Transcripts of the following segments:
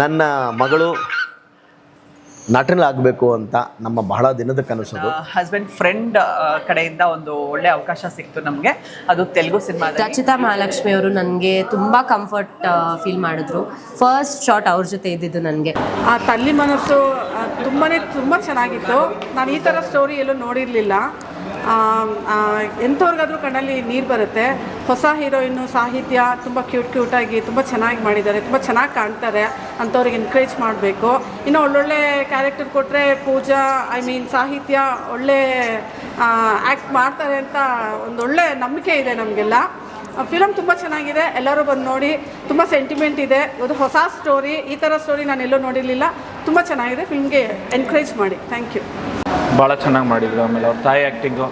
ನನ್ನ ಮಗಳು ನಟನಾಗಬೇಕು ಅಂತ ನಮ್ಮ ಬಹಳ ದಿನದ ಕನಸು ಹಸ್ಬೆಂಡ್ ಫ್ರೆಂಡ್ ಕಡೆಯಿಂದ ಒಂದು ಒಳ್ಳೆ ಅವಕಾಶ ಸಿಕ್ತು ನಮಗೆ. ಅದು ತೆಲುಗು ಸಿನಿಮಾ ರಚಿತಾ ಮಹಾಲಕ್ಷ್ಮಿ ಅವರು ನನಗೆ ತುಂಬ ಕಂಫರ್ಟ್ ಫೀಲ್ ಮಾಡಿದ್ರು. ಫಸ್ಟ್ ಶಾಟ್ ಅವ್ರ ಜೊತೆ ಇದ್ದಿದ್ದು ನನಗೆ. ಆ ತಲ್ಲಿ ಮನಸ್ಸು ತುಂಬಾ ತುಂಬ ಚೆನ್ನಾಗಿತ್ತು. ನಾನು ಈ ಥರ ಸ್ಟೋರಿ ಎಲ್ಲೂ ನೋಡಿರಲಿಲ್ಲ. ಎಂಥವ್ರಿಗಾದ್ರೂ ಕಣ್ಣಲ್ಲಿ ನೀರು ಬರುತ್ತೆ. ಹೊಸ ಹೀರೋಯಿನ್ನು ಸಾಹಿತ್ಯ ತುಂಬ ಕ್ಯೂಟ್ ಕ್ಯೂಟಾಗಿ ತುಂಬ ಚೆನ್ನಾಗಿ ಮಾಡಿದ್ದಾರೆ, ತುಂಬ ಚೆನ್ನಾಗಿ ಕಾಣ್ತಾರೆ ಅಂಥವ್ರಿಗೆ ಎನ್ಕರೇಜ್ ಮಾಡಬೇಕು. ಇನ್ನು ಒಳ್ಳೊಳ್ಳೆ ಕ್ಯಾರೆಕ್ಟರ್ ಕೊಟ್ಟರೆ ಪೂಜಾ ಐ ಮೀನ್ ಸಾಹಿತ್ಯ ಒಳ್ಳೆ ಆ್ಯಕ್ಟ್ ಮಾಡ್ತಾರೆ ಅಂತ ಒಂದೊಳ್ಳೆ ನಂಬಿಕೆ ಇದೆ ನಮಗೆಲ್ಲ. ಫಿಲಮ್ ತುಂಬ ಚೆನ್ನಾಗಿದೆ, ಎಲ್ಲರೂ ಬಂದು ನೋಡಿ, ತುಂಬ ಸೆಂಟಿಮೆಂಟ್ ಇದೆ. ಒಂದು ಹೊಸ ಸ್ಟೋರಿ ಈ ಥರ ಸ್ಟೋರಿ ನಾನು ಎಲ್ಲೂ ನೋಡಿರಲಿಲ್ಲ. ತುಂಬ ಚೆನ್ನಾಗಿದೆ ಫಿಲ್ಮ್ಗೆ ಎನ್ಕರೇಜ್ ಮಾಡಿ. ಥ್ಯಾಂಕ್ ಯು ಭಾಳ ಚೆನ್ನಾಗಿ ಮಾಡಿದ್ರು ಆಮೇಲೆ ಅವ್ರ ತಾಯಿ ಆ್ಯಕ್ಟಿಂಗು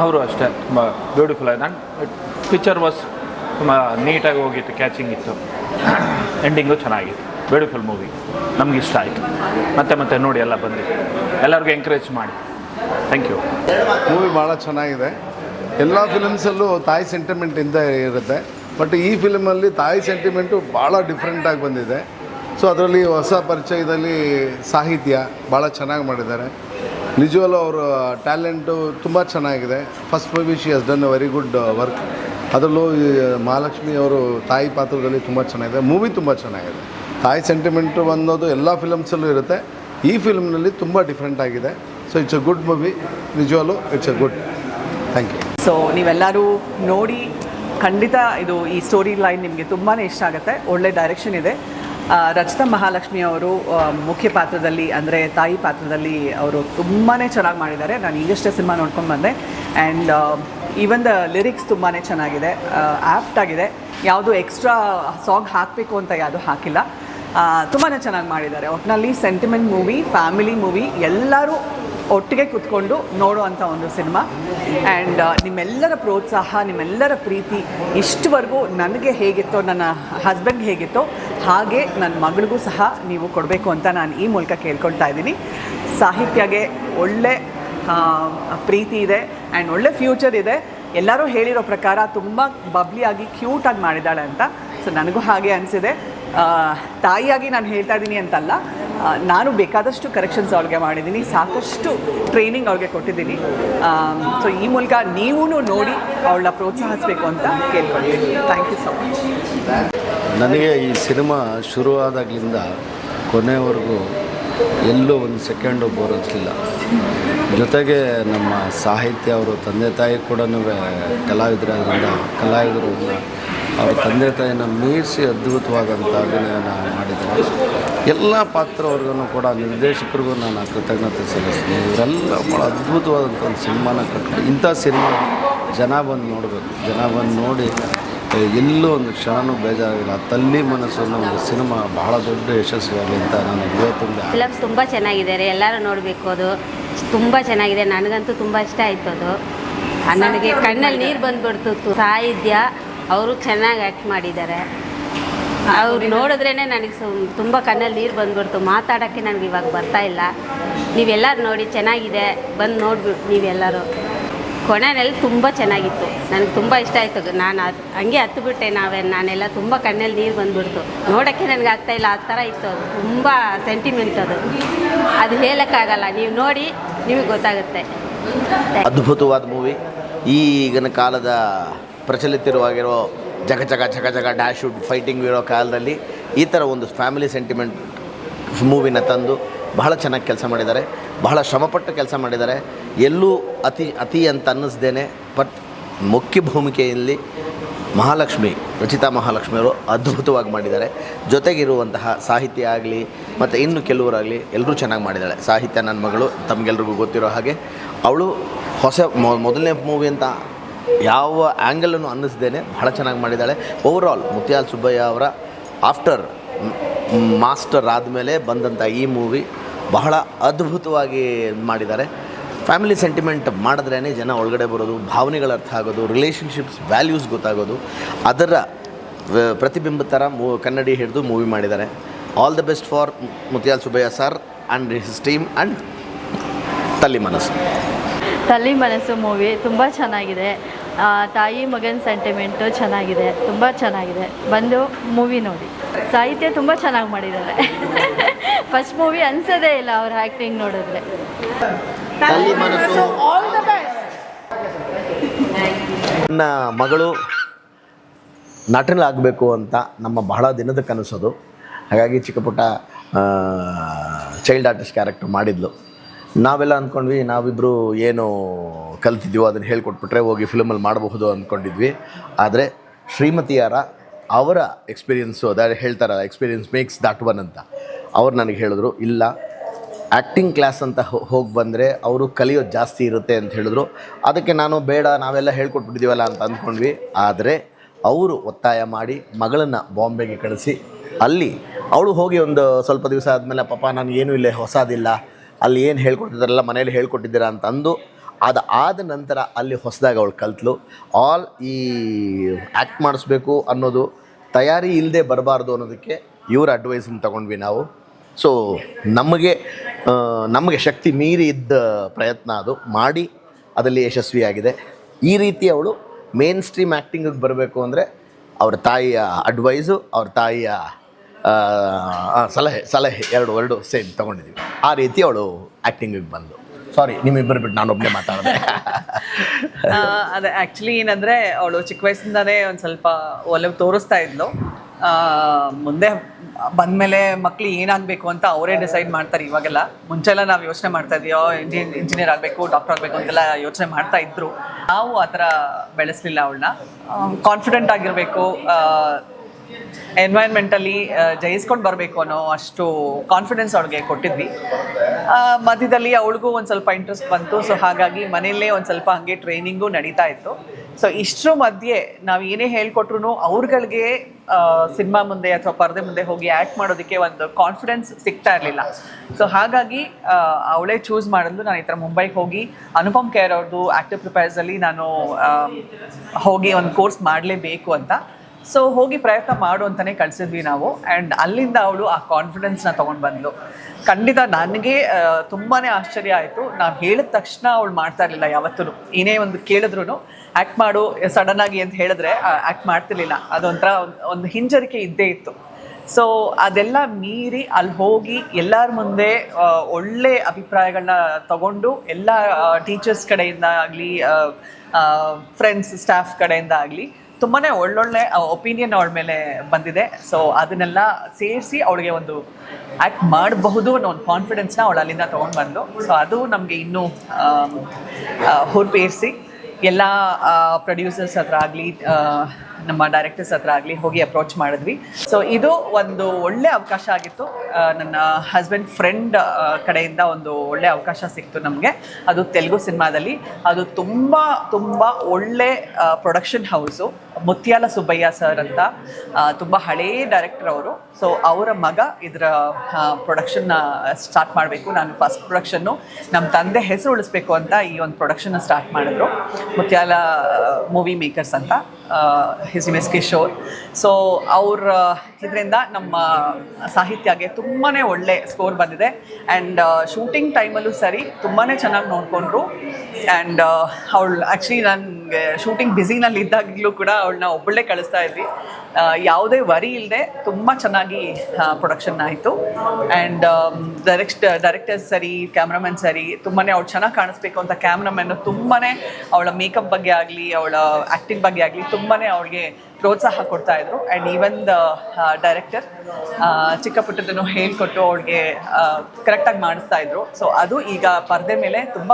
ಅವರು ಅಷ್ಟೇ, ತುಂಬ ಬ್ಯೂಟಿಫುಲ್ ಆಯ್ತು. ಆ್ಯಂಡ್ ಪಿಕ್ಚರ್ ವಾಸ್ ತುಂಬ ನೀಟಾಗಿ ಹೋಗಿತ್ತು ಕ್ಯಾಚಿಂಗ್ ಇತ್ತು. ಎಂಡಿಂಗು ಚೆನ್ನಾಗಿತ್ತು. ಬ್ಯೂಟಿಫುಲ್ ಮೂವಿ ನಮ್ಗೆ ಇಷ್ಟ ಆಯಿತು. ಮತ್ತೆ ಮತ್ತೆ ನೋಡಿ, ಎಲ್ಲ ಬಂದು. ಎಲ್ಲರಿಗೂ ಎಂಕರೇಜ್ ಮಾಡಿ. ಥ್ಯಾಂಕ್ ಯು ಮೂವಿ ಭಾಳ ಚೆನ್ನಾಗಿದೆ. ಎಲ್ಲ ಫಿಲಮ್ಸಲ್ಲೂ ತಾಯಿ ಸೆಂಟಿಮೆಂಟ್ ಇಂದ ಇರುತ್ತೆ. ಬಟ್ ಈ ಫಿಲಮಲ್ಲಿ ತಾಯಿ ಸೆಂಟಿಮೆಂಟು ಭಾಳ ಡಿಫ್ರೆಂಟಾಗಿ ಬಂದಿದೆ. ಸೊ ಅದರಲ್ಲಿ ಹೊಸ ಪರಿಚಯದಲ್ಲಿ ಸಾಹಿತ್ಯ ಭಾಳ ಚೆನ್ನಾಗಿ ಮಾಡಿದ್ದಾರೆ. ನಿಜವಲ್ಲೂ ಅವರ ಟ್ಯಾಲೆಂಟು ತುಂಬ ಚೆನ್ನಾಗಿದೆ. First movie she has done very good work ಅದರಲ್ಲೂ ಈ ಮಹಾಲಕ್ಷ್ಮಿ ಅವರು ತಾಯಿ ಪಾತ್ರದಲ್ಲಿ ತುಂಬ ಚೆನ್ನಾಗಿದೆ. ಮೂವಿ ತುಂಬ ಚೆನ್ನಾಗಿದೆ. ತಾಯಿ ಸೆಂಟಿಮೆಂಟು ಅನ್ನೋದು ಎಲ್ಲ ಫಿಲಮ್ಸಲ್ಲೂ ಇರುತ್ತೆ. ಈ ಫಿಲ್ಮ್ನಲ್ಲಿ ತುಂಬ ಡಿಫ್ರೆಂಟ್ ಆಗಿದೆ. So it's a good movie ನಿಜವಲ್ಲೂ it's a good thank you so ನೀವೆಲ್ಲರೂ ನೋಡಿ ಖಂಡಿತ ಇದು ಈ ಸ್ಟೋರಿ ಲೈನ್ ನಿಮಗೆ ತುಂಬಾ ಇಷ್ಟ ಆಗುತ್ತೆ. ಒಳ್ಳೆ ಡೈರೆಕ್ಷನ್ ಇದೆ. ರಚಿತಾ ಮಹಾಲಕ್ಷ್ಮಿ ಅವರು ಮುಖ್ಯ ಪಾತ್ರದಲ್ಲಿ, ಅಂದರೆ ತಾಯಿ ಪಾತ್ರದಲ್ಲಿ ಅವರು ತುಂಬಾ ಚೆನ್ನಾಗಿ ಮಾಡಿದ್ದಾರೆ. ನಾನು ಈಗಷ್ಟೇ ಸಿನಿಮಾ ನೋಡ್ಕೊಂಡು ಬಂದೆ. ಆ್ಯಂಡ್ ಈವನ್ ದ ಲಿರಿಕ್ಸ್ ತುಂಬಾ ಚೆನ್ನಾಗಿದೆ. ಆ್ಯಪ್ಟ್ ಆಗಿದೆ. ಯಾವುದು ಎಕ್ಸ್ಟ್ರಾ ಸಾಂಗ್ ಹಾಕಬೇಕು ಅಂತ ಯಾವುದು ಹಾಕಿಲ್ಲ. ತುಂಬಾ ಚೆನ್ನಾಗಿ ಮಾಡಿದ್ದಾರೆ. ಒಟ್ಟಿನಲ್ಲಿ ಸೆಂಟಿಮೆಂಟ್ ಮೂವಿ ಫ್ಯಾಮಿಲಿ ಮೂವಿ ಎಲ್ಲರೂ ಒಟ್ಟಿಗೆ ಕುತ್ಕೊಂಡು ನೋಡುವಂಥ ಒಂದು ಸಿನಿಮಾ. ಆ್ಯಂಡ್ ನಿಮ್ಮೆಲ್ಲರ ಪ್ರೋತ್ಸಾಹ, ನಿಮ್ಮೆಲ್ಲರ ಪ್ರೀತಿ ಇಷ್ಟುವರೆಗೂ ನನಗೆ ಹೇಗಿತ್ತೋ, ನನ್ನ ಹಸ್ಬೆಂಡ್ ಹೇಗಿತ್ತೋ ಹಾಗೆ ನನ್ನ ಮಗಳಿಗೂ ಸಹ ನೀವು ಕೊಡಬೇಕು ಅಂತ ನಾನು ಈ ಮೂಲಕ ಕೇಳ್ಕೊಳ್ತಾ ಇದ್ದೀನಿ. ಸಾಹಿತ್ಯಗೆ ಒಳ್ಳೆ ಪ್ರೀತಿ ಇದೆ ಆ್ಯಂಡ್ ಒಳ್ಳೆ ಫ್ಯೂಚರ್ ಇದೆ. ಎಲ್ಲರೂ ಹೇಳಿರೋ ಪ್ರಕಾರ ತುಂಬ ಬಬ್ಲಿಯಾಗಿ ಕ್ಯೂಟಾಗಿ ಮಾಡಿದ್ದಾಳೆ ಅಂತ. ಸೊ ನನಗೂ ಹಾಗೆ ಅನಿಸಿದೆ. ತಾಯಿಯಾಗಿ ನಾನು ಹೇಳ್ತಾ ಇದ್ದೀನಿ ಅಂತಲ್ಲ ನಾನು ಬೇಕಾದಷ್ಟು ಕರೆಕ್ಷನ್ಸ್ ಅವ್ರಿಗೆ ಮಾಡಿದ್ದೀನಿ, ಸಾಕಷ್ಟು ಟ್ರೈನಿಂಗ್ ಅವ್ರಿಗೆ ಕೊಟ್ಟಿದ್ದೀನಿ. ಸೊ ಈ ಮೂಲಕ ನೀವೂ ನೋಡಿ ಅವಳನ್ನ ಪ್ರೋತ್ಸಾಹಿಸಬೇಕು ಅಂತ ಕೇಳ್ಕೊಳ್ತೀನಿ. ಥ್ಯಾಂಕ್ ಯು ಸೊ ಮಚ್ ನನಗೆ ಈ ಸಿನಿಮಾ ಶುರುವಾದಾಗಲಿಂದ ಕೊನೆವರೆಗೂ ಎಲ್ಲೂ ಒಂದು ಸೆಕೆಂಡು ಬೋರ್ ಜೊತೆಗೆ ನಮ್ಮ ಸಾಹಿತ್ಯ ಅವರು ತಂದೆ ತಾಯಿ ಕೂಡ ಕಲಾವಿದರಾದ್ರಿಂದ ಕಲಾವಿದರು ಅವ್ರ ತಂದೆ ತಾಯಿನ ಮೀರಿಸಿ ಅದ್ಭುತವಾದಂಥ ಅಭಿನಯನ ಮಾಡಿದ್ದಾರೆ ಎಲ್ಲ ಪಾತ್ರವರ್ಗೂ ಕೂಡ, ನಿರ್ದೇಶಕರಿಗೂ ನಾನು ಕೃತಜ್ಞತೆ ಸಲ್ಲಿಸ್ತೀನಿ. ಇವರೆಲ್ಲ ಭಾಳ ಅದ್ಭುತವಾದಂಥ ಒಂದು ಸಿನಿಮಾನ ಕಟ್ಟಿ ಇಂಥ ಸಿನಿಮಾ ಜನ ಬಂದು ನೋಡಬೇಕು. ಜನ ಬಂದು ನೋಡಿ ಎಲ್ಲೂ ಒಂದು ಕ್ಷಣನೂ ಬೇಜಾರಾಗಿಲ್ಲ. ತಲ್ಲಿ ಮನಸ್ಸು ಅನ್ನೋ ಒಂದು ಸಿನಿಮಾ ಬಹಳ ದೊಡ್ಡ ಯಶಸ್ವಿಯಾಗಲಿ ಅಂತ ನಾನು ಇವತ್ತೊಂದು ಫಿಲಮ್ ತುಂಬ ಚೆನ್ನಾಗಿದೆ ಎಲ್ಲರೂ ನೋಡಬೇಕು ಅದು. ತುಂಬ ಚೆನ್ನಾಗಿದೆ. ನನಗಂತೂ ತುಂಬ ಇಷ್ಟ ಆಯಿತು ಅದು. ನನಗೆ ಕಣ್ಣಲ್ಲಿ ನೀರು ಬಂದುಬಿಡ್ತು. ಸಾಹಿತ್ಯ, ಅವರು ಚೆನ್ನಾಗಿ ಆ್ಯಕ್ಟ್ ಮಾಡಿದ್ದಾರೆ. ಅವ್ರು ನೋಡಿದ್ರೇ ನನಗೆ ತುಂಬ ಕಣ್ಣಲ್ಲಿ ನೀರು ಬಂದ್ಬಿಡ್ತು. ಮಾತಾಡೋಕ್ಕೆ ನನಗೆ ಇವಾಗ ಬರ್ತಾ ಇಲ್ಲ. ನೀವೆಲ್ಲರೂ ನೋಡಿ, ಚೆನ್ನಾಗಿದೆ. ಬಂದು ನೋಡ್ಬಿಟ್ಟು ನೀವೆಲ್ಲರೂ. ಕೊನೆಯಲ್ಲಿ ತುಂಬ ಚೆನ್ನಾಗಿತ್ತು. ನನಗೆ ತುಂಬ ಇಷ್ಟ ಆಯಿತು. ನಾನು ಅದು ಹಂಗೆ ಹತ್ತು ಬಿಟ್ಟೆ ನಾವೇ ನಾನೆಲ್ಲ ತುಂಬ ಕಣ್ಣಲ್ಲಿ ನೀರು ಬಂದ್ಬಿಡ್ತು. ನೋಡೋಕ್ಕೆ ನನಗೆ ಆಗ್ತಾ ಇಲ್ಲ. ಆ ಥರ ಇತ್ತು ಅದು. ತುಂಬ ಸೆಂಟಿಮೆಂಟ್ ಅದು. ಅದು ಹೇಳೋಕ್ಕಾಗಲ್ಲ. ನೀವು ನೋಡಿ, ನಿಮಗೆ ಗೊತ್ತಾಗುತ್ತೆ. ಅದ್ಭುತವಾದ ಮೂವಿ ಈಗಿನ ಕಾಲದ ಪ್ರಚಲಿತವಾಗಿರೋ ಜಗ ಜಗ ಜಗ ಜಗ ಡ್ಯಾಶ್ ಫೈಟಿಂಗ್ ಇರೋ ಕಾಲದಲ್ಲಿ ಈ ಥರ ಒಂದು ಫ್ಯಾಮಿಲಿ ಸೆಂಟಿಮೆಂಟ್ ಮೂವಿನ ತಂದು ಬಹಳ ಚೆನ್ನಾಗಿ ಕೆಲಸ ಮಾಡಿದ್ದಾರೆ. ಬಹಳ ಶ್ರಮಪಟ್ಟು ಕೆಲಸ ಮಾಡಿದ್ದಾರೆ. ಎಲ್ಲೂ ಅತಿ ಅತಿ ಅಂತ ಅನ್ನಿಸ್ದೇನೆ, ಬಟ್ ಮುಖ್ಯ ಭೂಮಿಕೆಯಲ್ಲಿ ಮಹಾಲಕ್ಷ್ಮಿ, ರಚಿತಾ ಮಹಾಲಕ್ಷ್ಮಿಯವರು ಅದ್ಭುತವಾಗಿ ಮಾಡಿದ್ದಾರೆ. ಜೊತೆಗಿರುವಂತಹ ಸಾಹಿತ್ಯ ಆಗಲಿ, ಮತ್ತು ಇನ್ನು ಕೆಲವರಾಗಲಿ ಎಲ್ಲರೂ ಚೆನ್ನಾಗಿ ಮಾಡಿದ್ದಾಳೆ ಸಾಹಿತ್ಯ ನನ್ನ ಮಗಳು, ತಮಗೆಲ್ರಿಗೂ ಗೊತ್ತಿರೋ ಹಾಗೆ. ಅವಳು ಹೊಸ ಮೊದಲನೇ ಮೂವಿ ಅಂತ ಯಾವ ಆ್ಯಂಗಲನ್ನು ಅನ್ನಿಸ್ದೇನೆ ಬಹಳ ಚೆನ್ನಾಗಿ ಮಾಡಿದ್ದಾಳೆ. ಓವರಾಲ್ ಮುತ್ಯಾಲ್ ಸುಬ್ಬಯ್ಯ ಅವರ ಆಫ್ಟರ್ ಮಾಸ್ಟರ್ ಆದಮೇಲೆ ಬಂದಂಥ ಈ ಮೂವಿ ಬಹಳ ಅದ್ಭುತವಾಗಿ ಮಾಡಿದ್ದಾರೆ. ಫ್ಯಾಮಿಲಿ ಸೆಂಟಿಮೆಂಟ್ ಮಾಡಿದ್ರೇ ಜನ ಒಳಗಡೆ ಬರೋದು, ಭಾವನೆಗಳ ಅರ್ಥ ಆಗೋದು ರಿಲೇಷನ್ಶಿಪ್ಸ್ ವ್ಯಾಲ್ಯೂಸ್ ಗೊತ್ತಾಗೋದು, ಅದರ ಪ್ರತಿಬಿಂಬ ಥರ ಮೂ, ಕನ್ನಡಿ ಹಿಡಿದು ಮೂವಿ ಮಾಡಿದ್ದಾರೆ. All the best for Muthyal Subbaiah sir and his team and Thalli Manasu. Thalli ಮನಸ್ಸು ಮೂವಿ ತುಂಬ ಚೆನ್ನಾಗಿದೆ. ತಾಯಿ ಮಗನ ಸೆಂಟಿಮೆಂಟು ಚೆನ್ನಾಗಿದೆ ತುಂಬ ಚೆನ್ನಾಗಿದೆ. ಬಂದು ಮೂವಿ ನೋಡಿ. ಸಾಹಿತ್ಯ ತುಂಬ ಚೆನ್ನಾಗಿ ಮಾಡಿದ್ದಾರೆ. ಫಸ್ಟ್ ಮೂವಿ ಅನ್ಸೋದೇ ಇಲ್ಲ ಅವ್ರ ಆ್ಯಕ್ಟಿಂಗ್ ನೋಡಿದ್ರೆ. ನನ್ನ ಮಗಳು ನಟನಾಗಬೇಕು ಅಂತ ನಮ್ಮ ಬಹಳ ದಿನದ ಕನಸದು. ಹಾಗಾಗಿ ಚಿಕ್ಕ ಪುಟ್ಟ ಚೈಲ್ಡ್ ಆರ್ಟಿಸ್ಟ್ ಕ್ಯಾರೆಕ್ಟರ್ ಮಾಡಿದ್ಲು. ನಾವೆಲ್ಲ ಅಂದ್ಕೊಂಡ್ವಿ ನಾವಿಬ್ಬರು ಏನು ಕಲ್ತಿದ್ದೀವೋ ಅದನ್ನು ಹೇಳ್ಕೊಟ್ಬಿಟ್ರೆ ಹೋಗಿ ಫಿಲ್ಮಲ್ಲಿ ಮಾಡಬಹುದು ಅಂದ್ಕೊಂಡಿದ್ವಿ ಆದರೆ ಶ್ರೀಮತಿಯಾರ ಅವರ ಎಕ್ಸ್ಪೀರಿಯನ್ಸು ಅದೇ ಹೇಳ್ತಾರಲ್ಲ ಎಕ್ಸ್ಪೀರಿಯನ್ಸ್ ಮೇಕ್ಸ್ ದಾಟ್ ಒನ್ ಅಂತ. ಅವ್ರು ನನಗೆ ಹೇಳಿದ್ರು, ಇಲ್ಲ ಆ್ಯಕ್ಟಿಂಗ್ ಕ್ಲಾಸ್ ಅಂತ ಹೋಗಿ ಬಂದರೆ ಅವರು ಕಲಿಯೋದು ಜಾಸ್ತಿ ಇರುತ್ತೆ ಅಂತ ಹೇಳಿದ್ರು. ಅದಕ್ಕೆ ನಾನು ಬೇಡ, ನಾವೆಲ್ಲ ಹೇಳ್ಕೊಟ್ಬಿಟ್ಟಿದ್ದೀವಲ್ಲ ಅಂತ ಅಂದ್ಕೊಂಡ್ವಿ ಆದರೆ ಅವರು ಒತ್ತಾಯ ಮಾಡಿ ಮಗಳನ್ನು ಬಾಂಬೆಗೆ ಕಳಿಸಿ, ಅಲ್ಲಿ ಅವಳು ಹೋಗಿ ಒಂದು ಸ್ವಲ್ಪ ದಿವಸ ಆದಮೇಲೆ ಪಾಪ ನಾನು ಏನೂ ಇಲ್ಲೇ ಹೊಸದಿಲ್ಲ. ಅಲ್ಲಿ ಏನು ಹೇಳ್ಕೊಟ್ಟಿದ್ದಾರಲ್ಲ, ಮನೇಲಿ ಹೇಳ್ಕೊಟ್ಟಿದ್ದೀರಾ? ಅಂತ ಅಂದು ಆದ ನಂತರ ಅಲ್ಲಿ ಹೊಸದಾಗಿ ಅವಳು ಕಲ್ತ್ಲು. ಆಲ್ ಈ ಆ್ಯಕ್ಟ್ ಮಾಡಿಸ್ಬೇಕು ಅನ್ನೋದು ತಯಾರಿ ಇಲ್ಲದೆ ಬರಬಾರ್ದು ಅನ್ನೋದಕ್ಕೆ ಇವ್ರ ಅಡ್ವೈಸನ್ನ ತಗೊಂಡ್ವಿ ನಾವು. ಸೊ ನಮಗೆ ನಮಗೆ ಶಕ್ತಿ ಮೀರಿ ಇದ್ದ ಪ್ರಯತ್ನ ಅದು. ಮಾಡಿ ಅದರಲ್ಲಿ ಯಶಸ್ವಿಯಾಗಿದೆ. ಈ ರೀತಿ ಅವಳು ಮೇನ್ ಸ್ಟ್ರೀಮ್ ಆ್ಯಕ್ಟಿಂಗಿಗೆ ಬರಬೇಕು ಅಂದರೆ ಅವ್ರ ತಾಯಿಯ ಅಡ್ವೈಸು ಅವ್ರ ತಾಯಿಯ ಸಲಹೆ ಸಲಹೆ ಎರಡು ಎರಡು ಸೇಮ್ ತೊಗೊಂಡಿದ್ದೀವಿ ಆ ರೀತಿ ಅವಳು ಆ್ಯಕ್ಟಿಂಗಿಗೆ ಬಂದು ಸಾರಿ ನಿಮ್ಮಿಬ್ಬರು ಬಿಟ್ಟು ನಾನೊಬ್ಬನೇ ಮಾತಾಡಿದೆ. ಮಾತಾಡೋದು ಅದೇ ಆ್ಯಕ್ಚುಲಿ ಏನಂದರೆ, ಅವಳು ಚಿಕ್ಕ ವಯಸ್ಸಿಂದನೇ ಒಂದು ಸ್ವಲ್ಪ ಒಲವು ತೋರಿಸ್ತಾ ಇದ್ಲು. ಮುಂದೆ ಬಂದಮೇಲೆ ಮಕ್ಳು ಏನಾಗಬೇಕು ಅಂತ ಅವರೇ ಡಿಸೈಡ್ ಮಾಡ್ತಾರೆ ಇವಾಗೆಲ್ಲ. ಮುಂಚೆಲ್ಲ ನಾವು ಯೋಚನೆ ಮಾಡ್ತಾ ಇಂಜಿನ್ ಇಂಜಿನಿಯರ್ ಆಗಬೇಕು ಡಾಕ್ಟರ್ ಆಗಬೇಕು ಅಂತೆಲ್ಲ ಯೋಚನೆ ಮಾಡ್ತಾ ಇದ್ರು. ನಾವು ಆ ಥರ ಬೆಳೆಸಲಿಲ್ಲ ಅವಳನ್ನ. ಕಾನ್ಫಿಡೆಂಟ್ ಆಗಿರಬೇಕು ಎನ್ವೈರ್ಮೆಂಟಲ್ಲಿ ಜಯಿಸ್ಕೊಂಡು ಬರಬೇಕು ಅನ್ನೋ ಅಷ್ಟು ಕಾನ್ಫಿಡೆನ್ಸ್ ಅವಳಿಗೆ ಕೊಟ್ಟಿದ್ವಿ. ಮಧ್ಯದಲ್ಲಿ ಅವಳಿಗೂ ಒಂದು ಸ್ವಲ್ಪ ಇಂಟ್ರೆಸ್ಟ್ ಬಂತು. ಸೊ ಹಾಗಾಗಿ ಮನೆಯಲ್ಲೇ ಒಂದು ಸ್ವಲ್ಪ ಹಾಗೆ ಟ್ರೈನಿಂಗು ನಡೀತಾ ಇತ್ತು. ಸೊ ಇಷ್ಟರ ಮಧ್ಯೆ ನಾವು ಏನೇ ಹೇಳ್ಕೊಟ್ರು ಅವ್ರುಗಳಿಗೆ ಸಿನಿಮಾ ಮುಂದೆ ಅಥವಾ ಪರದೆ ಮುಂದೆ ಹೋಗಿ ಆ್ಯಕ್ಟ್ ಮಾಡೋದಕ್ಕೆ ಒಂದು ಕಾನ್ಫಿಡೆನ್ಸ್ ಸಿಗ್ತಾ ಇರಲಿಲ್ಲ. ಸೊ ಹಾಗಾಗಿ ಅವಳೇ ಚೂಸ್ ಮಾಡಿದ್ಲು. ನಾನು ಈ ಥರ ಮುಂಬೈಗೆ ಹೋಗಿ ಅನುಪಮ್ ಕೇರ್ ಅವ್ರದ್ದು ಆ್ಯಕ್ಟಿವ್ ಪ್ರಿಪೇರ್ಸಲ್ಲಿ ನಾನು ಹೋಗಿ ಒಂದು ಕೋರ್ಸ್ ಮಾಡಲೇಬೇಕು ಅಂತ. ಸೊ ಹೋಗಿ ಪ್ರಯತ್ನ ಮಾಡು ಅಂತಲೇ ಕಳಿಸಿದ್ವಿ ನಾವು. ಆ್ಯಂಡ್ ಅಲ್ಲಿಂದ ಅವಳು ಆ ಕಾನ್ಫಿಡೆನ್ಸ್ನ ತೊಗೊಂಡು ಬಂದಳು ಖಂಡಿತ ನನಗೆ ತುಂಬಾ ಆಶ್ಚರ್ಯ ಆಯಿತು. ನಾವು ಹೇಳಿದ ತಕ್ಷಣ ಅವಳು ಮಾಡ್ತಾ ಇರಲಿಲ್ಲ ಯಾವತ್ತೂ ಏನೇ ಒಂದು ಕೇಳಿದ್ರು ಆ್ಯಕ್ಟ್ ಮಾಡು ಸಡನ್ ಆಗಿ ಅಂತ ಹೇಳಿದ್ರೆ ಆ್ಯಕ್ಟ್ ಮಾಡ್ತಿರ್ಲಿಲ್ಲ. ಅದೊಂಥರ ಒಂದು ಹಿಂಜರಿಕೆ ಇದ್ದೇ ಇತ್ತು. ಸೊ ಅದೆಲ್ಲ ಮೀರಿ ಅಲ್ಲಿ ಹೋಗಿ ಎಲ್ಲರ ಮುಂದೆ ಒಳ್ಳೆ ಅಭಿಪ್ರಾಯಗಳನ್ನ ತಗೊಂಡು, ಎಲ್ಲ ಟೀಚರ್ಸ್ ಕಡೆಯಿಂದ ಆಗಲಿ ಫ್ರೆಂಡ್ಸ್ ಸ್ಟಾಫ್ ಕಡೆಯಿಂದ ಆಗಲಿ ತುಂಬಾ ಒಳ್ಳೊಳ್ಳೆ ಒಪಿನಿಯನ್ ಅವಳ ಮೇಲೆ ಬಂದಿದೆ. ಸೊ ಅದನ್ನೆಲ್ಲ ಸೇರಿಸಿ ಅವಳಿಗೆ ಒಂದು ಆ್ಯಕ್ಟ್ ಮಾಡಬಹುದು ಅನ್ನೋ ಒಂದು ಕಾನ್ಫಿಡೆನ್ಸ್ನ ಅವಳು ಅಲ್ಲಿಂದ ತೊಗೊಂಡು ಬಂದು ಸೊ ಅದು ನಮಗೆ ಇನ್ನೂ ಹುರ್ಪೇರಿಸಿ. ಎಲ್ಲ ಪ್ರೊಡ್ಯೂಸರ್ಸ್ ಹತ್ರ ಆಗಲಿ ನಮ್ಮ ಡೈರೆಕ್ಟರ್ಸ್ ಹತ್ರ ಆಗಲಿ ಹೋಗಿ ಅಪ್ರೋಚ್ ಮಾಡಿದ್ವಿ. ಸೊ ಇದು ಒಂದು ಒಳ್ಳೆ ಅವಕಾಶ ಆಗಿತ್ತು. ನನ್ನ ಹಸ್ಬೆಂಡ್ ಫ್ರೆಂಡ್ ಕಡೆಯಿಂದ ಒಂದು ಒಳ್ಳೆ ಅವಕಾಶ ಸಿಕ್ತು ನಮಗೆ. ಅದು ತೆಲುಗು ಸಿನಿಮಾದಲ್ಲಿ. ಅದು ತುಂಬ ತುಂಬ ಒಳ್ಳೆ production house Muthyala Subbaiah sir ಅಂತ ತುಂಬ ಹಳೇ ಡೈರೆಕ್ಟರ್ ಅವರು. ಸೊ ಅವರ ಮಗ ಇದರ ಪ್ರೊಡಕ್ಷನ್ನ ಸ್ಟಾರ್ಟ್ ಮಾಡಬೇಕು. ನಾನು ಫಸ್ಟ್ ಪ್ರೊಡಕ್ಷನ್ನು ನಮ್ಮ ತಂದೆ ಹೆಸರು ಉಳಿಸ್ಬೇಕು ಅಂತ ಈ ಒಂದು ಪ್ರೊಡಕ್ಷನ್ನ ಸ್ಟಾರ್ಟ್ ಮಾಡಿದ್ರು. ಮುತ್ಯಾಲ ಮೂವಿ ಮೇಕರ್ಸ್ ಅಂತ. ಹಿಸ್ ಎಸ್ ಕಿಶೋರ್ ಸೊ ಅವ್ರ ಇದರಿಂದ ನಮ್ಮ ಸಾಹಿತ್ಯಗೆ ತುಂಬಾ ಒಳ್ಳೆ ಸ್ಕೋರ್ ಬಂದಿದೆ. ಆ್ಯಂಡ್ ಶೂಟಿಂಗ್ ಟೈಮಲ್ಲೂ ಸರಿ ತುಂಬಾ ಚೆನ್ನಾಗಿ ನೋಡಿಕೊಂಡ್ರು. ಆ್ಯಂಡ್ ಅವಳು ಆ್ಯಕ್ಚುಲಿ ನನಗೆ ಶೂಟಿಂಗ್ ಬ್ಯುಸಿನಲ್ಲಿ ಇದ್ದಾಗಲೂ ಕೂಡ ಅವಳನ್ನ ಒಬ್ಬಳೇ ಕಳಿಸ್ತಾ ಇದ್ವಿ. ಯಾವುದೇ ವರಿ ಇಲ್ಲದೆ ತುಂಬ ಚೆನ್ನಾಗಿ ಪ್ರೊಡಕ್ಷನ್ ಆಯಿತು. ಆ್ಯಂಡ್ ಡೈರೆಕ್ಟ್ ಡೈರೆಕ್ಟರ್ಸ್ ಸರಿ ಕ್ಯಾಮ್ರಾಮನ್ ಸರಿ ತುಂಬಾ ಅವಳು ಚೆನ್ನಾಗಿ ಕಾಣಿಸ್ಬೇಕು ಅಂತ ಕ್ಯಾಮ್ರಾಮನ್ ತುಂಬಾ ಅವಳ ಮೇಕಪ್ ಬಗ್ಗೆ ಆಗಲಿ, ಅವಳ ಆ್ಯಕ್ಟಿಂಗ್ ಬಗ್ಗೆ ಆಗಲಿ ತುಂಬಾ ಅವಳಿಗೆ ಪ್ರೋತ್ಸಾಹ ಕೊಡ್ತಾ ಇದ್ರು. ಆ್ಯಂಡ್ ಈವನ್ ದ ಡೈರೆಕ್ಟರ್ ಚಿಕ್ಕ ಪುಟ್ಟದನ್ನು ಹೇಳ್ಕೊಟ್ಟು ಅವಳಿಗೆ ಕರೆಕ್ಟಾಗಿ ಮಾಡಿಸ್ತಾ ಇದ್ರು. ಸೊ ಅದು ಈಗ ಪರದೆ ಮೇಲೆ ತುಂಬ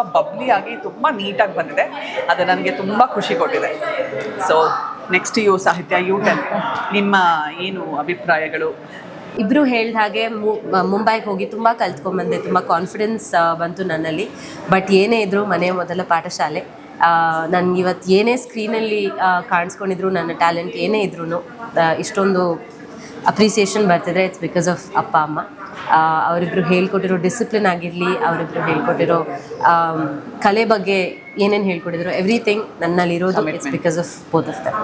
ಆಗಿ ತುಂಬ ನೀಟಾಗಿ ಬಂದಿದೆ. ಅದು ನನಗೆ ತುಂಬ ಖುಷಿ ಕೊಟ್ಟಿದೆ. So next you Sahitya you ten ನಿಮ್ಮ ಏನು ಅಭಿಪ್ರಾಯಗಳು? ಇಬ್ಬರು ಹೇಳಿದ ಹಾಗೆ ಮುಂಬೈಗೆ ಹೋಗಿ ತುಂಬ ಕಲ್ತ್ಕೊಂಡ್ಬಂದೆ ತುಂಬ ಕಾನ್ಫಿಡೆನ್ಸ್ ಬಂತು ನನ್ನಲ್ಲಿ. ಬಟ್ ಏನೇ ಇದ್ದರೂ ಮನೆ ಮೊದಲ ಪಾಠಶಾಲೆ. ನನಗೆ ಇವತ್ತು ಏನೇ ಸ್ಕ್ರೀನಲ್ಲಿ ಕಾಣಿಸ್ಕೊಂಡಿದ್ರು ನನ್ನ ಟ್ಯಾಲೆಂಟ್ ಏನೇ ಇದ್ರೂ ಇಷ್ಟೊಂದು ಅಪ್ರಿಸಿಯೇಷನ್ ಬರ್ತಿದ್ರೆ ಇಟ್ಸ್ ಬಿಕಾಸ್ ಆಫ್ ಅಪ್ಪ ಅಮ್ಮ. ಅವರಿಬ್ಬರು ಅವರಿಬ್ರು ಹೇಳ್ಕೊಟ್ಟಿರೋ ಡಿಸಿಪ್ಲಿನ್ ಆಗಿರಲಿ ಅವರಿಬ್ರು ಹೇಳ್ಕೊಟ್ಟಿರೋ ಕಲೆ ಬಗ್ಗೆ ಏನೇನು ಹೇಳ್ಕೊಟ್ಟಿದ್ರು everything ನನ್ನಲ್ಲಿರೋದು it's because of both of them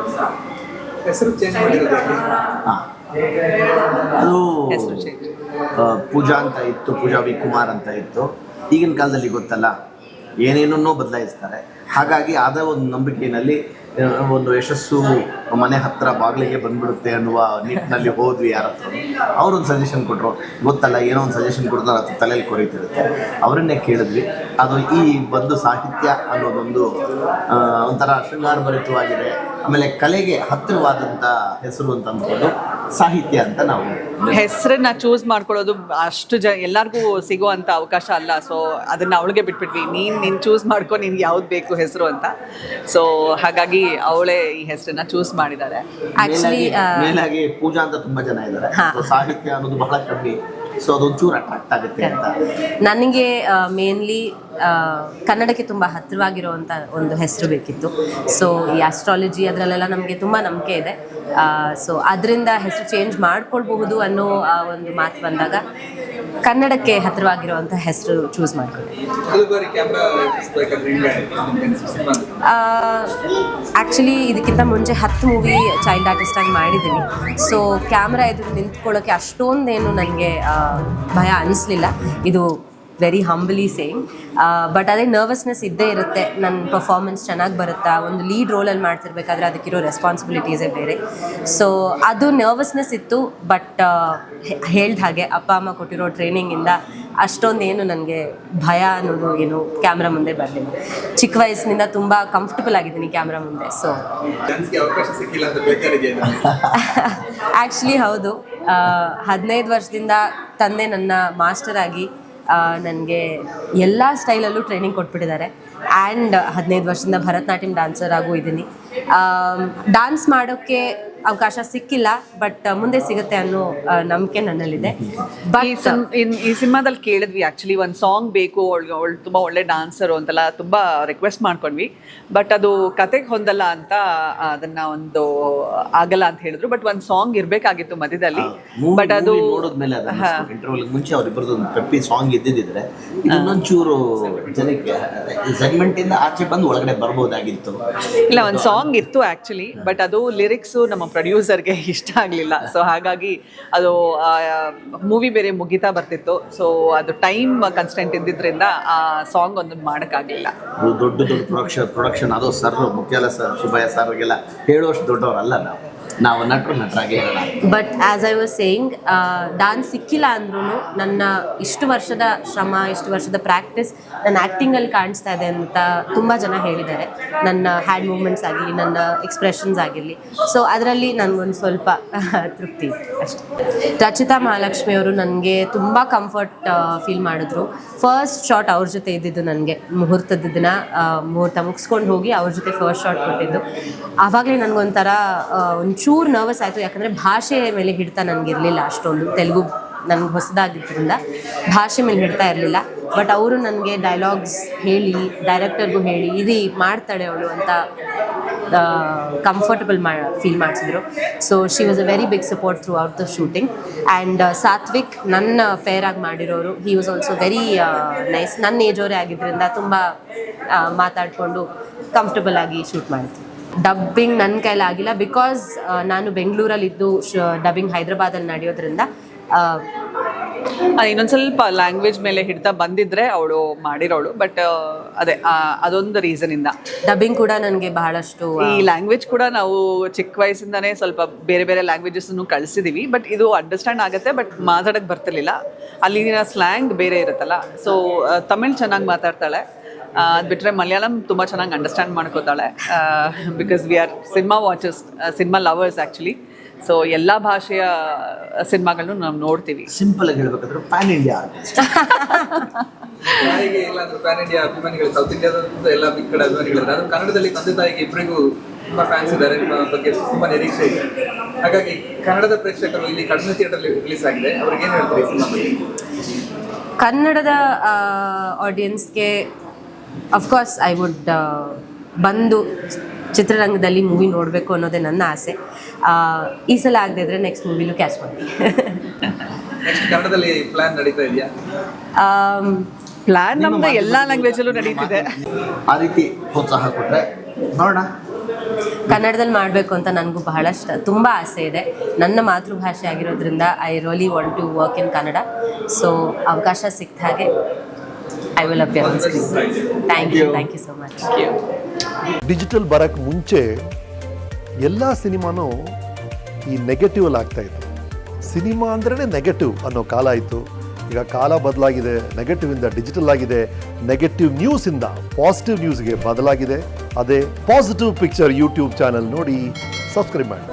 ಅದು. ಪೂಜಾ ಅಂತ ಇತ್ತು ಪೂಜಾ ವಿ ಕುಮಾರ್ ಅಂತ ಇತ್ತು. ಈಗಿನ ಕಾಲದಲ್ಲಿ ಗೊತ್ತಲ್ಲ ಏನೇನನ್ನೋ ಬದಲಾಯಿಸ್ತಾರೆ. ಹಾಗಾಗಿ ಆದ ಒಂದು ನಂಬಿಕೆಯಲ್ಲಿ ಒಂದು ಯಶಸ್ಸು ಮನೆ ಹತ್ತಿರ ಬಾಗಿಲಿಗೆ ಬಂದ್ಬಿಡುತ್ತೆ ಅನ್ನುವ ನಿಟ್ಟಿನಲ್ಲಿ ಹೋದ್ವಿ ಯಾರ ಹತ್ರ ಒಂದು ಸಜೆಷನ್ ಕೊಟ್ಟರು ಗೊತ್ತಲ್ಲ, ಏನೋ ಒಂದು ಸಜೆಷನ್ ಕೊಡ್ತಾರೆ ಅದು ತಲೆಯಲ್ಲಿ ಕೊರೀತಿರುತ್ತೆ ಅವರನ್ನೇ ಕೇಳಿದ್ವಿ. ಅದು ಈ ಬಂದು ಸಾಹಿತ್ಯ ಅನ್ನೋದೊಂದು ಒಂಥರ ಶೃಂಗಾರಭರಿತವಾಗಿದೆ. ಆಮೇಲೆ ಕಲೆಗೆ ಹತ್ತಿರವಾದಂಥ ಹೆಸರು ಅಂತ ಅಂದ್ಕೊಂಡು ಸಾಹಿತ್ಯ ಅಂತ ನಾವು ಹೆಸರನ್ನ ಚೂಸ್ ಮಾಡ್ಕೊಳ್ಳೋದು ಅಷ್ಟು ಜ ಎಲ್ಲರಿಗೂ ಸಿಗುವಂತ ಅವಕಾಶ ಅಲ್ಲ. ಸೊ ಅದನ್ನ ಅವಳಿಗೆ ಬಿಟ್ಬಿಟ್ವಿ. ನೀನ್ ನೀನ್ ಚೂಸ್ ಮಾಡ್ಕೊ ನಿನ್ಗೆ ಯಾವ್ದು ಬೇಕು ಹೆಸರು ಅಂತ. ಸೊ ಹಾಗಾಗಿ ಅವಳೇ ಈ ಹೆಸರನ್ನ ಚೂಸ್ ಮಾಡಿದ್ದಾರೆ. ಆಕ್ಚುಲಿ ಮೇಲಾಗಿ ಪೂಜಾ ಅಂತ ತುಂಬಾ ಜನ ಇದ್ದಾರೆ. ಸಾಹಿತ್ಯ ಅನ್ನೋದು ಬಹಳ ಕಮ್ಮಿ. ಸೊ ಅದೊಂಚೂರು ಅಟ್ರಾಕ್ಟ್ ಆಗುತ್ತೆ ಅಂತ. ನನಗೆ ಮೇನ್ಲಿ ಕನ್ನಡಕ್ಕೆ ತುಂಬ ಹತ್ತಿರವಾಗಿರುವಂಥ ಒಂದು ಹೆಸರು ಬೇಕಿತ್ತು. ಸೊ ಈ ಆಸ್ಟ್ರಾಲಜಿ ಅದರಲ್ಲೆಲ್ಲ ನಮಗೆ ತುಂಬ ನಂಬಿಕೆ ಇದೆ. ಸೊ ಅದರಿಂದ ಹೆಸರು ಚೇಂಜ್ ಮಾಡ್ಕೊಳ್ಬಹುದು ಅನ್ನೋ ಒಂದು ಮಾತು ಬಂದಾಗ ಕನ್ನಡಕ್ಕೆ ಹತ್ತಿರವಾಗಿರುವಂಥ ಹೆಸರು ಚೂಸ್ ಮಾಡ್ಕೊಂಡೆ ಆ್ಯಕ್ಚುಲಿ ಇದಕ್ಕಿಂತ ಮುಂಚೆ ಹತ್ತು ಮೂವಿ ಚೈಲ್ಡ್ ಆರ್ಟಿಸ್ಟಾಗಿ ಮಾಡಿದ್ದೀನಿ. ಸೊ ಕ್ಯಾಮ್ರಾ ಎದುರು ನಿಂತ್ಕೊಳ್ಳೋಕ್ಕೆ ಅಷ್ಟೊಂದೇನು ನನಗೆ ಭಯ ಅನಿಸ್ಲಿಲ್ಲ. ಇದು ವೆರಿ ಹಂಬಲಿ ಸೇಮ್ ಬಟ್ ಅದೇ ನರ್ವಸ್ನೆಸ್ ಇದ್ದೇ ಇರುತ್ತೆ. ನನ್ನ ಪರ್ಫಾರ್ಮೆನ್ಸ್ ಚೆನ್ನಾಗಿ ಬರುತ್ತಾ? ಒಂದು ಲೀಡ್ ರೋಲಲ್ಲಿ ಮಾಡ್ತಿರ್ಬೇಕಾದ್ರೆ ಅದಕ್ಕಿರೋ ರೆಸ್ಪಾನ್ಸಿಬಿಲಿಟೀಸೇ ಬೇರೆ. ಸೊ ಅದು ನರ್ವಸ್ನೆಸ್ ಇತ್ತು ಬಟ್ ಹೇಳ್ದ ಹಾಗೆ ಅಪ್ಪ ಅಮ್ಮ ಕೊಟ್ಟಿರೋ ಟ್ರೈನಿಂಗಿಂದ ಅಷ್ಟೊಂದೇನು ನನಗೆ ಭಯ ಅನ್ನೋದು ಏನು ಕ್ಯಾಮ್ರಾ ಮುಂದೆ ಬರಲಿಲ್ಲ. ಚಿಕ್ಕ ವಯಸ್ಸಿನಿಂದ ತುಂಬ ಕಂಫರ್ಟಬಲ್ ಆಗಿದ್ದೀನಿ ಕ್ಯಾಮ್ರಾ ಮುಂದೆ ಸೊ ಆ್ಯಕ್ಚುಲಿ ಹೌದು. ಹದಿನೈದು ವರ್ಷದಿಂದ ತಂದೆ ನನ್ನ ಮಾಸ್ಟರ್ ಆಗಿ ನನಗೆ ಎಲ್ಲ ಸ್ಟೈಲಲ್ಲೂ ಟ್ರೈನಿಂಗ್ ಕೊಟ್ಬಿಟ್ಟಿದ್ದಾರೆ. ಆ್ಯಂಡ್ ಹದಿನೈದು ವರ್ಷದಿಂದ ಭರತನಾಟ್ಯಂ ಡಾನ್ಸರ್ ಆಗೂ ಇದ್ದೀನಿ ಡಾನ್ಸ್ ಮಾಡೋಕ್ಕೆ ಅವಕಾಶ ಸಿಕ್ಕಿಲ್ಲ ಬಟ್ ಮುಂದೆ ಸಿಗುತ್ತೆ ಅನ್ನೋ ನಂಬಿಕೆ ನನ್ನಲ್ಲಿದೆ. ಈ ಬಟ್ ಸಂ- ಇನ್- ಈ ಸಿನಿಮಾದಲ್ಲಿ ಕೇಳಿದ್ವಿ ಆಕ್ಚುಲಿ ಒಂದು ಸಾಂಗ್ ಬೇಕು ಅವಳು ಅವಳು ತುಂಬ ಒಳ್ಳೆ ಡಾನ್ಸರು ಅಂತೆಲ್ಲ ತುಂಬ ರಿಕ್ವೆಸ್ಟ್ ಮಾಡ್ಕೊಂಡ್ವಿ. ಬಟ್ ಅದು ಕತೆಗೆ ಹೊಂದಲ್ಲ ಅಂತ ಅದನ್ನ ಒಂದು ಆಗಲ್ಲ ಅಂತ ಹೇಳಿದ್ರು. ಬಟ್ ಒಂದು ಸಾಂಗ್ ಇರಬೇಕಾಗಿತ್ತು ಮಧ್ಯದಲ್ಲಿ. ಬಟ್ ಅದು ನೋಡಿದ್ಮೇಲೆ ಇಂಟರ್ವಲ್ ಮುಂಚೆ ಅವ್ರಿಬ್ಬರದ್ದು ಒಂದು ಪೆಪ್ಪಿ ಸಾಂಗ್ ಇದ್ದಿದ್ರೆ ಇನ್ನೊಂಚೂರು ಜನಕ್ಕೆ ಸೆಗ್ಮೆಂಟ್ ಇಂದ ಆಚೆ ಬಂದು ಒಳಗಡೆ ಬರ್ಬೋದಾಗಿತ್ತು. ಇಲ್ಲ ಒಂದು ಸಾಂಗ್ ಇತ್ತು ಆಕ್ಚುಲಿ ಬಟ್ ಅದು ಲಿರಿಕ್ಸ್ ನಮ್ಮ ಪ್ರೊಡ್ಯೂಸರ್ಗೆ ಇಷ್ಟ ಆಗಲಿಲ್ಲ. ಸೊ ಹಾಗಾಗಿ ಅದು ಮೂವಿ ಬೇರೆ ಮುಗಿತಾ ಬರ್ತಿತ್ತು. ಸೊ ಅದು ಟೈಮ್ ಕನ್ಸ್ಟೆಂಟ್ ಇದ್ದಿದ್ದರಿಂದ ಆ ಸಾಂಗ್ ಒಂದು ಮಾಡೋಕ್ಕಾಗಲಿಲ್ಲ. ದೊಡ್ಡ ದೊಡ್ಡ ಪ್ರೊಡಕ್ಷನ್ ಪ್ರೊಡಕ್ಷನ್ ಅದು ಸರ್ ಮುಖ್ಯಲ್ಲ ಸರ್ ಸುಬ್ಬಯ್ಯ ಸರ್ಗೆಲ್ಲ ಹೇಳುವಷ್ಟು ದೊಡ್ಡವರಲ್ಲ ನಾವು. ನಾವು ನಟರು, ನಟರಾಗಿ but as I was saying dance ಸಿಕ್ಕಿಲ್ಲ ಅಂದ್ರೂ ನನ್ನ ಇಷ್ಟು ವರ್ಷದ ಶ್ರಮ, ಇಷ್ಟು ವರ್ಷದ ಪ್ರಾಕ್ಟೀಸ್ ನನ್ನ ಆ್ಯಕ್ಟಿಂಗಲ್ಲಿ ಕಾಣಿಸ್ತಾ ಇದೆ ಅಂತ ತುಂಬ ಜನ ಹೇಳಿದ್ದಾರೆ. ನನ್ನ ಹ್ಯಾಂಡ್ ಮೂಮೆಂಟ್ಸ್ ಆಗಿರಲಿ, ನನ್ನ ಎಕ್ಸ್ಪ್ರೆಷನ್ಸ್ ಆಗಿರಲಿ. ಸೊ ಅದರಲ್ಲಿ ನನಗೊಂದು ಸ್ವಲ್ಪ ತೃಪ್ತಿ ಅಷ್ಟೆ. ರಚಿತಾ ಮಹಾಲಕ್ಷ್ಮಿ ಅವರು ನನಗೆ ತುಂಬ ಕಂಫರ್ಟ್ ಫೀಲ್ ಮಾಡಿದ್ರು. ಫಸ್ಟ್ ಶಾಟ್ ಅವ್ರ ಜೊತೆ ಇದ್ದಿದ್ದು ನನಗೆ. ಮುಹೂರ್ತದ ದಿನ ಮುಹೂರ್ತ ಮುಗಿಸ್ಕೊಂಡು ಹೋಗಿ ಅವ್ರ ಜೊತೆ ಫಸ್ಟ್ ಶಾಟ್ ಕೊಟ್ಟಿದ್ದು. ಆವಾಗಲೇ ನನಗೊಂಥರ ನರ್ವಸ್ ಆಯಿತು. ಯಾಕಂದರೆ ಭಾಷೆ ಮೇಲೆ ಹಿಡ್ತಾ ನನಗಿರಲಿಲ್ಲ ಅಷ್ಟೊಂದು. ತೆಲುಗು ನನಗೆ ಹೊಸದಾಗಿದ್ದರಿಂದ ಭಾಷೆ ಮೇಲೆ ಹಿಡ್ತಾ ಇರಲಿಲ್ಲ. ಬಟ್ ಅವರು ನನಗೆ ಡೈಲಾಗ್ಸ್ ಹೇಳಿ ಡೈರೆಕ್ಟರ್ಗೂ ಹೇಳಿ ಇದು ಮಾಡ್ತಾಳೆ ಅವಳು ಅಂತ ಕಂಫರ್ಟಬಲ್ ಮಾ ಫೀಲ್ ಮಾಡಿಸಿದ್ರು. So she was a very big support throughout the shooting and Satvik ನನ್ನ ಫೇರ್ ಆಗಿ ಮಾಡಿರೋರು. He was also very nice ನನ್ನ ಏಜ್ ಅವರೇ ಆಗಿದ್ದರಿಂದ ತುಂಬ ಮಾತಾಡಿಕೊಂಡು ಕಂಫರ್ಟಬಲ್ ಆಗಿ ಶೂಟ್ ಮಾಡಿದ್ವಿ ಡಬ್ಬಿಂಗ್ ನನ್ನ ಕೈಲಿ ಆಗಿಲ್ಲ. ಬಿಕಾಸ್ ನಾನು ಬೆಂಗಳೂರಲ್ಲಿ ಇದ್ದು ಡಬ್ಬಿಂಗ್ ಹೈದ್ರಾಬಾದಲ್ಲಿ ನಡೆಯೋದ್ರಿಂದ ಇನ್ನೊಂದು ಸ್ವಲ್ಪ ಲ್ಯಾಂಗ್ವೇಜ್ ಮೇಲೆ ಹಿಡ್ತಾ ಬಂದಿದ್ರೆ ಅವಳು ಮಾಡಿರೋಳು. ಬಟ್ ಅದೇ ಅದೊಂದು ರೀಸನ್ ಇಂದ. ಡಬ್ಬಿಂಗ್ ಕೂಡ ನನಗೆ ಬಹಳಷ್ಟು ಈ ಲ್ಯಾಂಗ್ವೇಜ್ ಕೂಡ ನಾವು ಚಿಕ್ಕ ವಯಸ್ಸಿಂದಾನೇ ಸ್ವಲ್ಪ ಬೇರೆ ಬೇರೆ ಲ್ಯಾಂಗ್ವೇಜಸ್ ಕಳಿಸಿದೀವಿ. ಬಟ್ ಇದು ಅಂಡರ್ಸ್ಟ್ಯಾಂಡ್ ಆಗುತ್ತೆ ಬಟ್ ಮಾತಾಡಕ್ಕೆ ಬರ್ತಿರ್ಲಿಲ್ಲ. ಅಲ್ಲಿನ ಸ್ಲ್ಯಾಂಗ್ ಬೇರೆ ಇರುತ್ತಲ್ಲ. ಸೊ ತಮಿಳ್ ಚೆನ್ನಾಗಿ ಮಾತಾಡ್ತಾಳೆ. ಅದು ಬಿಟ್ಟರೆ ಮಲಯಾಳಂ ತುಂಬ ಚೆನ್ನಾಗಿ ಅಂಡರ್ಸ್ಟ್ಯಾಂಡ್ ಮಾಡ್ಕೋತಾಳೆ. ಬಿಕಾಸ್ ವಿ ಆರ್ ಸಿನಿಮಾ ವಾಚಸ್ ಸಿನಿಮಾ ಲವರ್ಸ್ ಆ್ಯಕ್ಚುಲಿ ಸೊ ಎಲ್ಲ ಭಾಷೆಯ ಸಿನಿಮಾಗಳನ್ನು ನಾವು ನೋಡ್ತೀವಿ. ಸಿಂಪಲ್ ಆಗಿ ಹೇಳ್ಬೇಕಾದ್ರೆ ಪ್ಯಾನ್ ಇಂಡಿಯಾ ಆರ್ಟಿಸ್ಟ್ ತಾಯಿಗೆ ಇಲ್ಲಾಂದ್ರೆ ಪ್ಯಾನ್ ಇಂಡಿಯಾ ಅಭಿಮಾನಿಗಳು ಸೌತ್ ಇಂಡಿಯಾದ ಎಲ್ಲ ಬಿಗ್ ಕಡೆ ಅಭಿಮಾನಿಗಳಿದ್ದಾರೆ. ಅದು ಕನ್ನಡದಲ್ಲಿ ತಂದೆ ತಾಯಿಗೆ ಇಬ್ಬರಿಗೂ ತುಂಬ ಫ್ಯಾನ್ಸ್ ಇದ್ದಾರೆ ನಿಮ್ಮ ಬಗ್ಗೆ ತುಂಬ ನಿರೀಕ್ಷೆ ಇದೆ. ಹಾಗಾಗಿ ಕನ್ನಡದ ಪ್ರೇಕ್ಷಕರು ಇಲ್ಲಿ ಕಡಿಮೆ ಥಿಯೇಟರ್ ರಿಲೀಸ್ ಆಗಿದೆ. ಅವ್ರಿಗೆ ಏನು ಹೇಳ್ತಾರೆ ಸಿನಿಮಾ ಬಗ್ಗೆ? ಕನ್ನಡದ ಆಡಿಯನ್ಸ್ಗೆ ಅಫ್ಕೋರ್ಸ್ ಐ ವುಡ್ ಬಂದು ಚಿತ್ರರಂಗದಲ್ಲಿ ಮೂವಿ ನೋಡಬೇಕು ಅನ್ನೋದೇ ನನ್ನ ಆಸೆ. ಆ, ಈ ಸಲ ಆಗದೆ ಇದ್ರೆ ನೆಕ್ಸ್ಟ್ ಮೂವಿಲೂ ಕ್ಯಾಚ್ ಮಾಡಿ ಕನ್ನಡದಲ್ಲಿ ಪ್ಲಾನ್ ನಡೀತಾ ಇದೆಯಾ? ಪ್ಲಾನ್ ನಮ್ದು ಎಲ್ಲ ಲ್ಯಾಂಗ್ವೇಜಲ್ಲೂ ನಡೀತಿದೆ. ಆ ರೀತಿ ಪ್ರೋತ್ಸಾಹ ಕೊಟ್ರೆ ನೋಡೋಣ. ಕನ್ನಡದಲ್ಲಿ ಮಾಡಬೇಕು ಅಂತ ನನಗೂ ಬಹಳಷ್ಟು ತುಂಬ ಆಸೆ ಇದೆ. ನನ್ನ ಮಾತೃಭಾಷೆ ಆಗಿರೋದ್ರಿಂದ I really want to work in Kannada so ಅವಕಾಶ ಸಿಕ್ತ ಹಾಗೆ. I will appear on screen thank you thank you so much digital ಬರೋಕ್ಕೆ ಮುಂಚೆ ಎಲ್ಲ ಸಿನಿಮಾನೂ ಈ ನೆಗೆಟಿವ್ ಅಲ್ಲಿ ಆಗ್ತಾ ಇತ್ತು. ಸಿನಿಮಾ ಅಂದ್ರೇ ನೆಗೆಟಿವ್ ಅನ್ನೋ ಕಾಲ ಇತ್ತು. ಈಗ ಕಾಲ ಬದಲಾಗಿದೆ ನೆಗೆಟಿವಿಂದ ಡಿಜಿಟಲ್ ಆಗಿದೆ ನೆಗೆಟಿವ್ ನ್ಯೂಸಿಂದ ಪಾಸಿಟಿವ್ ನ್ಯೂಸ್ಗೆ ಬದಲಾಗಿದೆ. ಅದೇ ಪಾಸಿಟಿವ್ ಪಿಕ್ಚರ್ ಯೂಟ್ಯೂಬ್ ಚಾನಲ್ ನೋಡಿ ಸಬ್ಸ್ಕ್ರೈಬ್ ಮಾಡಿ.